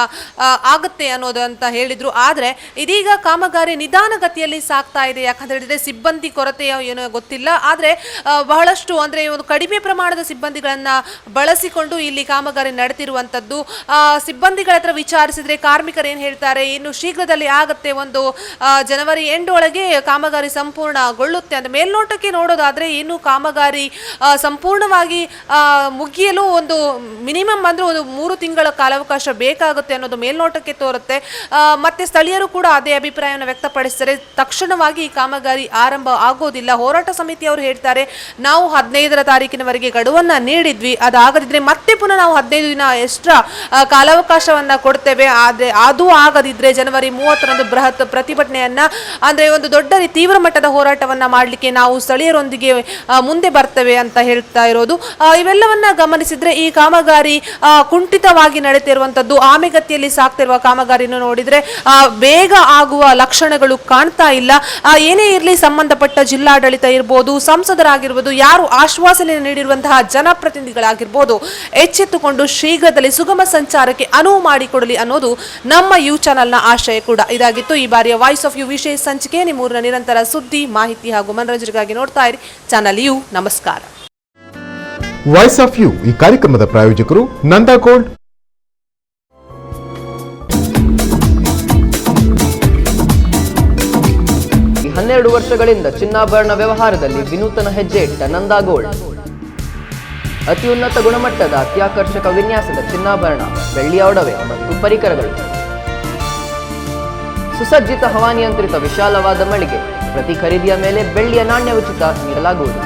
ಆಗುತ್ತೆ ಅನ್ನೋದು ಅಂತ ಹೇಳಿದ್ರು. ಆದ್ರೆ ಇದೀಗ ಕಾಮಗಾರಿ ನಿಧಾನಗತಿಯಲ್ಲಿ ಸಾಗ್ತಾ ಇದೆ. ಯಾಕಂತ ಹೇಳಿದ್ರೆ ಸಿಬ್ಬಂದಿ ಕೊರತೆಯೋ ಏನೋ ಗೊತ್ತಿಲ್ಲ. ಆದ್ರೆ ಬಹಳಷ್ಟು ಅಂದ್ರೆ ಒಂದು ಕಡಿಮೆ ಪ್ರಮಾಣದ ಸಿಬ್ಬಂದಿಗಳನ್ನ ಬಳಸಿಕೊಂಡು ಇಲ್ಲಿ ಕಾಮಗಾರಿ ನಡೆದಿರುವಂತದ್ದು. ಆ, ಸಿಬ್ಬಂದಿಗಳ ಹತ್ರ ವಿಚಾರಿಸಿದ್ರೆ ಕಾರ್ಮಿಕರು ಏನ್ ಹೇಳ್ತಾರೆ ಇನ್ನು ಶೀಘ್ರದಲ್ಲಿ ಆಗುತ್ತೆ ಒಂದು ಜನವರಿ ಎಂಡ್ ಒಳಗೆ ಕಾಮಗಾರಿ ಸಂಪೂರ್ಣಗೊಳ್ಳುತ್ತೆ. ಅಂದ್ರೆ ಮೇಲ್ನೋಟಕ್ಕೆ ನೋಡೋದಾದ್ರೆ ಇನ್ನು ಕಾಮಗಾರಿ ಸಂಪೂರ್ಣವಾಗಿ ಮುಗಿಯಲು ಒಂದು ಮಿನಿಮಮ್ ಅಂದ್ರೆ ಒಂದು ಮೂರು ತಿಂಗಳ ಕಾಲಾವಕಾಶ ಬೇಕಾಗುತ್ತೆ ಅನ್ನೋದು ಮೇಲ್ನೋಟಕ್ಕೆ ತೋರುತ್ತೆ. ಮತ್ತೆ ಸ್ಥಳೀಯರು ಕೂಡ ಅದೇ ಅಭಿಪ್ರಾಯವನ್ನು ವ್ಯಕ್ತಪಡಿಸ್ತಾರೆ ತಕ್ಷಣವಾಗಿ ಈ ಕಾಮಗಾರಿ ಆರಂಭ ಆಗೋದಿಲ್ಲ. ಹೋರಾಟ ಸಮಿತಿಯವರು ಹೇಳ್ತಾರೆ, ನಾವು ಹದಿನೈದರ ತಾರೀಕಿನವರೆಗೆ ಗಡುವನ್ನ ನೀಡಿದ್ವಿ. ಅದಾಗದಿದ್ರೆ ಮತ್ತೆ ಪುನಃ ನಾವು ಹದಿನೈದು ದಿನ ಎಕ್ಸ್ಟ್ರಾ ಕಾಲಾವಕಾಶವನ್ನ ಕೊಡ್ತೇವೆ. ಆದ್ರೆ, ಅದು ಆಗದಿದ್ರೆ ಜನವರಿ ಮೂವತ್ತರಂದು ಬೃಹತ್ ಪ್ರತಿಭಟನೆಯನ್ನ, ಅಂದರೆ ಒಂದು ದೊಡ್ಡ ರೀ- ತೀವ್ರ ಮಟ್ಟದ ಹೋರಾಟವನ್ನ ಮಾಡಲಿಕ್ಕೆ ನಾವು ಸ್ಥಳೀಯರೊಂದಿಗೆ ಮುಂದೆ ಬರ್ತೇವೆ ಅಂತ ಹೇಳ್ತಾ ಇರೋದು. ಇವೆಲ್ಲವನ್ನು ಗಮನಿಸಿದ್ರೆ ಈ ಕಾಮಗಾರಿ ಕುಂಠಿತವಾಗಿ ನಡೀತಿರುವಂತದ್ದು ಆಮೆಗತಿಯಲ್ಲಿ ಸಾಕ್ತಿರುವ ಕಾಮಗಾರಿಯನ್ನು ನೋಡಿದ್ರೆ ಬೇಗ ಆಗುವ ಲಕ್ಷಣಗಳು ಕಾಣ್ತಾ ಇಲ್ಲ. ಏನೇ ಇರಲಿ ಸಂಬಂಧಪಟ್ಟ ಜಿಲ್ಲಾಡಳಿತ ಇರ್ಬೋದು, ಸಂಸದರಾಗಿರ್ಬೋದು, ಯಾರು ಆಶ್ವಾಸನೆ ನೀಡಿರುವಂತಹ ಜನಪ್ರತಿನಿಧಿಗಳಾಗಿರ್ಬೋದು, ಎಚ್ಚೆತ್ತುಕೊಂಡು ಶೀಘ್ರದಲ್ಲಿ ಸುಗಮ ಸಂಚಾರಕ್ಕೆ ಅನುವು ಮಾಡಿಕೊಡಲಿ ಅನ್ನೋದು ನಮ್ಮ ಯು ಚಾನಲ್ನ ಆಶಯ ಕೂಡ. ಇದಾಗಿತ್ತು ಈ ಬಾರಿಯ ವಾಯ್ಸ್ ಆಫ್ ಯು ವಿಶೇಷ ಸಂಚಿಕೆ. ನಿಮ್ಮೂರಿನ ನಿರಂತರ ಸುದ್ದಿ ಮಾಹಿತಿ ಹಾಗೂ ಮನರಂಜನೆಗಾಗಿ ನೋಡ್ತಾ ಇರಿ. ಚಾನಲ್ ಯು ನಮಸ್ಕಾರ. ವಾಯ್ಸ್ ಆಫ್ ಯು ಈ ಕಾರ್ಯಕ್ರಮದ ಪ್ರಾಯೋಜಕರು ನಂದಾ ಗೋಲ್ಡ್ ಈ ಹನ್ನೆರಡು ವರ್ಷಗಳಿಂದ ಚಿನ್ನಾಭರಣ ವ್ಯವಹಾರದಲ್ಲಿ ವಿನೂತನ ಹೆಜ್ಜೆ ಇಟ್ಟ ನಂದಾ ಗೋಲ್ಡ್ ಅತ್ಯುನ್ನತ ಗುಣಮಟ್ಟದ ಅತ್ಯಾಕರ್ಷಕ ವಿನ್ಯಾಸದ ಚಿನ್ನಾಭರಣ ಬೆಳ್ಳಿಯ ಒಡವೆ ಮತ್ತು ಪರಿಕರಗಳು. ಸುಸಜ್ಜಿತ ಹವಾನಿಯಂತ್ರಿತ ವಿಶಾಲವಾದ ಮಳಿಗೆ ಪ್ರತಿ ಖರೀದಿಯ ಮೇಲೆ ಬೆಳ್ಳಿಯ ನಾಣ್ಯ ಉಚಿತ ನೀಡಲಾಗುವುದು.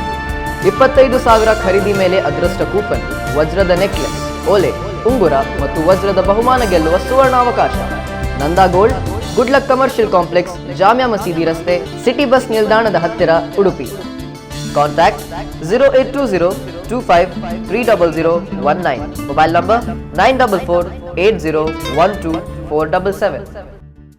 ಇಪ್ಪತ್ತೈದು ಸಾವಿರ ಖರೀದಿ ಮೇಲೆ ಅದೃಷ್ಟ ಕೂಪನ್, ವಜ್ರದ ನೆಕ್ಲೆಸ್, ಓಲೆ, ಉಂಗುರ ಮತ್ತು ವಜ್ರದ ಬಹುಮಾನ ಗೆಲ್ಲುವ ಸುವರ್ಣಾವಕಾಶ. Nanda gold, good luck commercial complex, Jamia Masjid ರಸ್ತೆ, ಸಿಟಿ ಬಸ್ ನಿಲ್ದಾಣದ ಹತ್ತಿರ Udupi. Contact zero eight two zero two five three double zero one nine. Mobile number nine double four eight zero one two four double seven.